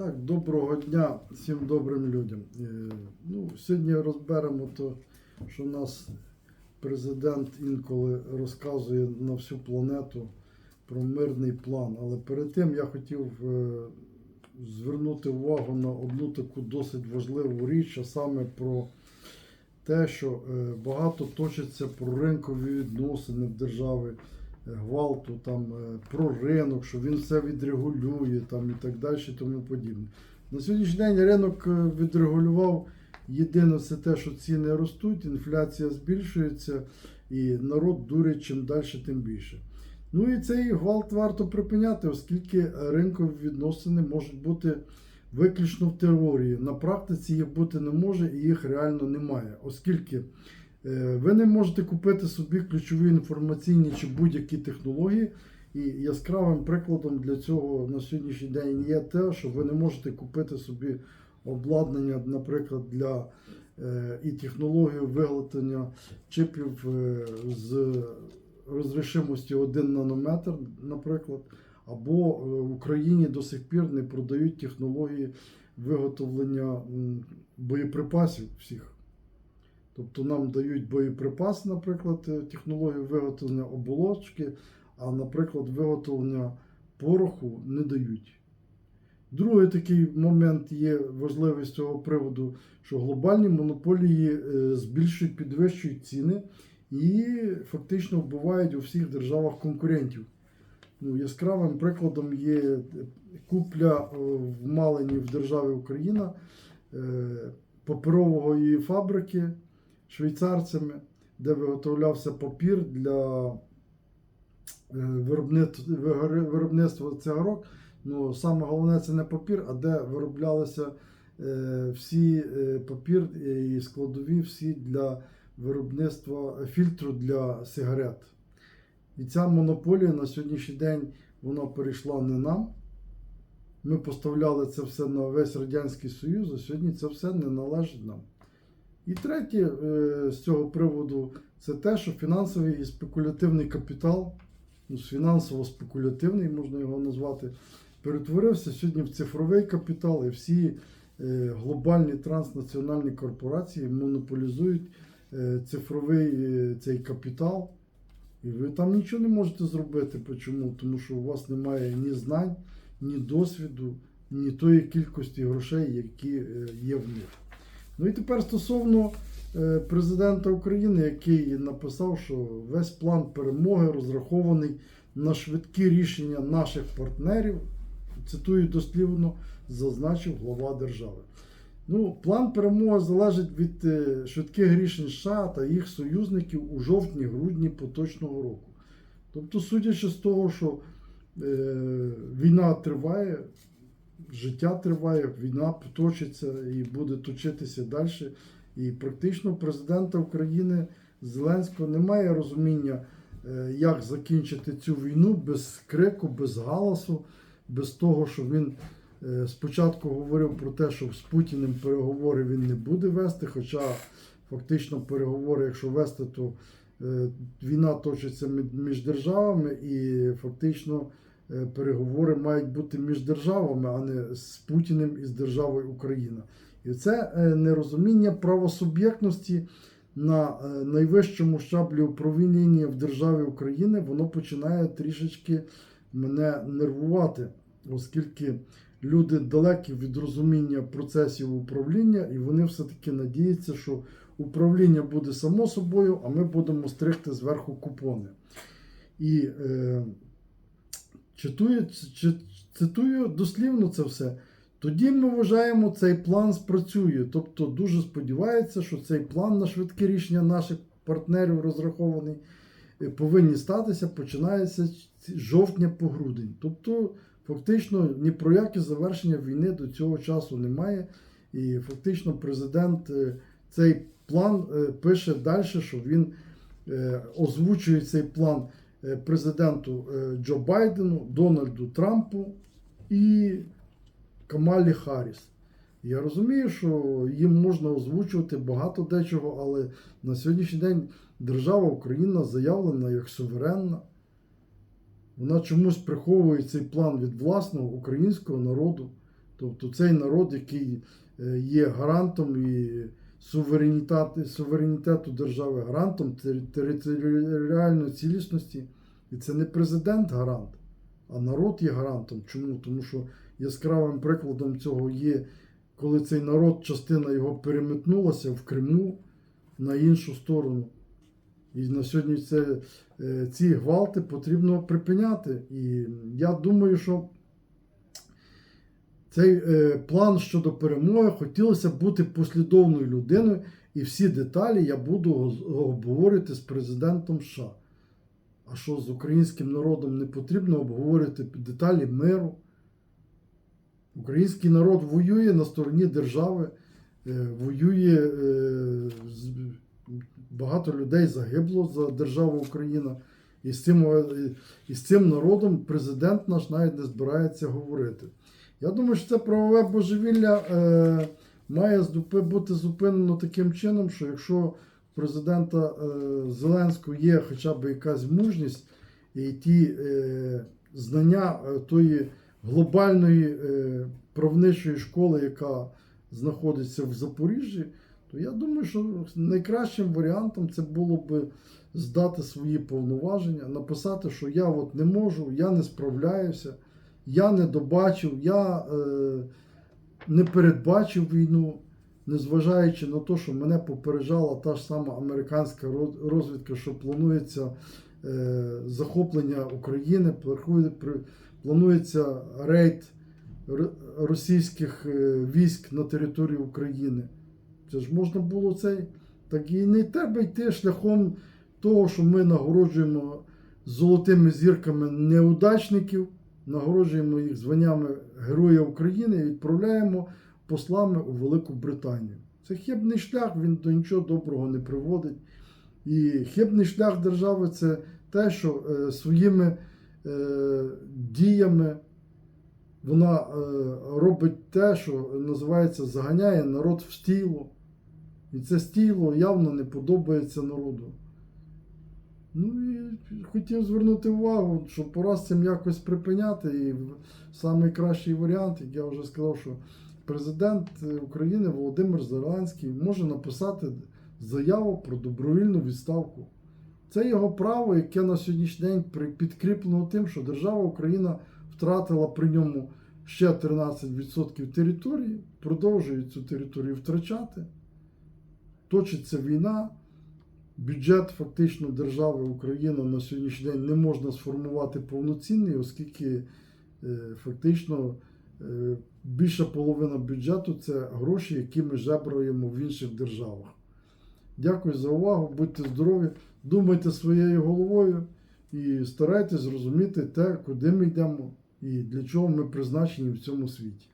Так, доброго дня всім добрим людям. Е, Ну, сьогодні розберемо то, що нас президент інколи розказує на всю планету про мирний план. Але перед тим я хотів е, звернути увагу на одну таку досить важливу річ, а саме про те, що е, багато точиться про ринкові відносини в державі гвалту, там, е, про ринок, що він все відрегулює там, і так далі, тому подібне. На сьогоднішній день ринок е, відрегулював єдине це те, що ціни ростуть, інфляція збільшується, і народ дурить чим далі, тим більше. Ну і цей гвалт варто припиняти, оскільки ринкові відносини можуть бути виключно в теорії. На практиці їх бути не може і їх реально немає, оскільки ви не можете купити собі ключові інформаційні чи будь-які технології. І яскравим прикладом для цього на сьогоднішній день є те, що ви не можете купити собі обладнання, наприклад, для е, і технологію виготовлення чипів е, з розрішимості 1 нанометр, наприклад, або е, в Україні до сих пір не продають технології виготовлення боєприпасів всіх. Тобто нам дають боєприпас, наприклад, е, технологію виготовлення оболочки, а, наприклад, виготовлення пороху не дають. Другий такий момент є важливий з цього приводу, що глобальні монополії е, збільшують, підвищують ціни і фактично вбивають у всіх державах конкурентів. Ну, яскравим прикладом є купля е, в Малині в державі Україна паперової фабрики швейцарцями, де виготовлявся папір для е, виробництва, цигарок. Ну, саме головне це не папір, а де вироблялися е, всі е, папір і складові всі для виробництва фільтру для сигарет. І ця монополія на сьогоднішній день вона перейшла не нам. Ми поставляли це все на весь Радянський Союз, а сьогодні це все не належить нам. І третє е, з цього приводу це те, що фінансовий і спекулятивний капітал, ну, фінансово-спекулятивний можна його назвати, перетворився сьогодні в цифровий капітал, і всі е, глобальні транснаціональні корпорації монополізують е, цифровий цей капітал. І ви там нічого не можете зробити. Чому? Тому що у вас немає ні знань, ні досвіду, ні тої кількості грошей, які є в них. Ну і тепер стосовно е, президента України, який написав, що весь план перемоги розрахований на швидкі рішення наших партнерів, цитую дослівно, зазначив глава держави. Ну, план перемоги залежить від е, швидких рішень США та їх союзників у жовтні-грудні поточного року. Тобто, судячи з того, що е, війна триває, життя триває, війна точиться і буде точитися далі. І практично президента України Зеленського немає розуміння, е, як закінчити цю війну без крику, без галасу, без того, що він е, спочатку говорив про те, що з Путіним переговори він не буде вести. Хоча фактично переговори, якщо вести, то е, війна точиться між державами, і фактично переговори мають бути між державами, а не з Путіним і з державою Україна. І це е, нерозуміння правосуб'єктності на е, найвищому щаблі управління в державі України, воно починає трішечки мене нервувати, оскільки люди далекі від розуміння процесів управління, і вони все-таки надіються, що управління буде само собою, а ми будемо стригти зверху купони. І е, читую, чи- цитую дослівно це все. Тоді ми вважаємо, цей план спрацює. Тобто дуже сподівається, що цей план на швидке рішення наших партнерів розрахований е, повинні статися, починається з жовтня по грудень. Тобто, фактично, ні про яке завершення війни до цього часу немає. І фактично президент е, цей план е, пише далі, що він озвучує цей план президенту е, Джо Байдену, Дональду Трампу і Камалі Харріс. Я розумію, що їм можна озвучувати багато дечого, але на сьогоднішній день держава Україна заявлена як суверенна. Вона чомусь приховує цей план від власного українського народу. Тобто цей народ, який е, є гарантом і суверенітету, суверенітету держави, гарантом територіальної цілісності. І це не президент гарант, а народ є гарантом. Чому? Тому що яскравим прикладом цього є, коли цей народ, частина його переметнулася в Криму на іншу сторону. І на сьогодні це, е, ці гвалти потрібно припиняти. І я думаю, що цей е, план щодо перемоги хотілося бути послідовною людиною, і всі деталі я буду обговорювати з президентом США. А що з українським народом не потрібно обговорювати деталі миру? Український народ воює на стороні держави, е, воює е, багато людей загибло за державу Україна. І з цим, і з цим народом президент наш навіть не збирається говорити. Я думаю, що це правове божевілля е, має бути зупинено таким чином, що якщо у президента е, Зеленського є хоча б якась мужність і ті е, знання е, тої глобальної е, правничої школи, яка знаходиться в Запоріжжі, то я думаю, що найкращим варіантом це було б здати свої повноваження, написати, що я от не можу, я не справляюся, я не добачив, я е, не передбачив війну, незважаючи на те, що мене попереджала та ж сама американська розвідка, що планується е, захоплення України, планується рейд російських е, військ на територію України. Це ж можна було цей. Так і не треба йти шляхом того, що ми нагороджуємо золотими зірками неудачників, нагороджуємо їх званнями Героя України і відправляємо послами у Велику Британію. Це хибний шлях, він до нічого доброго не приводить. І хибний шлях держави це те, що е, своїми е, діями вона е, робить те, що називається заганяє народ в стіло. І це стіло явно не подобається народу. Ну і хотів звернути увагу, що пора з цим якось припиняти. І найкращий варіант, як я вже сказав, що президент України Володимир Зеленський може написати заяву про добровільну відставку. Це його право, яке на сьогоднішній день підкріплено тим, що держава Україна втратила при ньому ще 13% території, продовжує цю територію втрачати. Точиться війна. Бюджет фактично держави Україна на сьогоднішній день не можна сформувати повноцінний, оскільки е, фактично е, більша половина бюджету це гроші, які ми жебраємо в інших державах. Дякую за увагу, будьте здорові, думайте своєю головою і старайтесь зрозуміти те, куди ми йдемо і для чого ми призначені в цьому світі.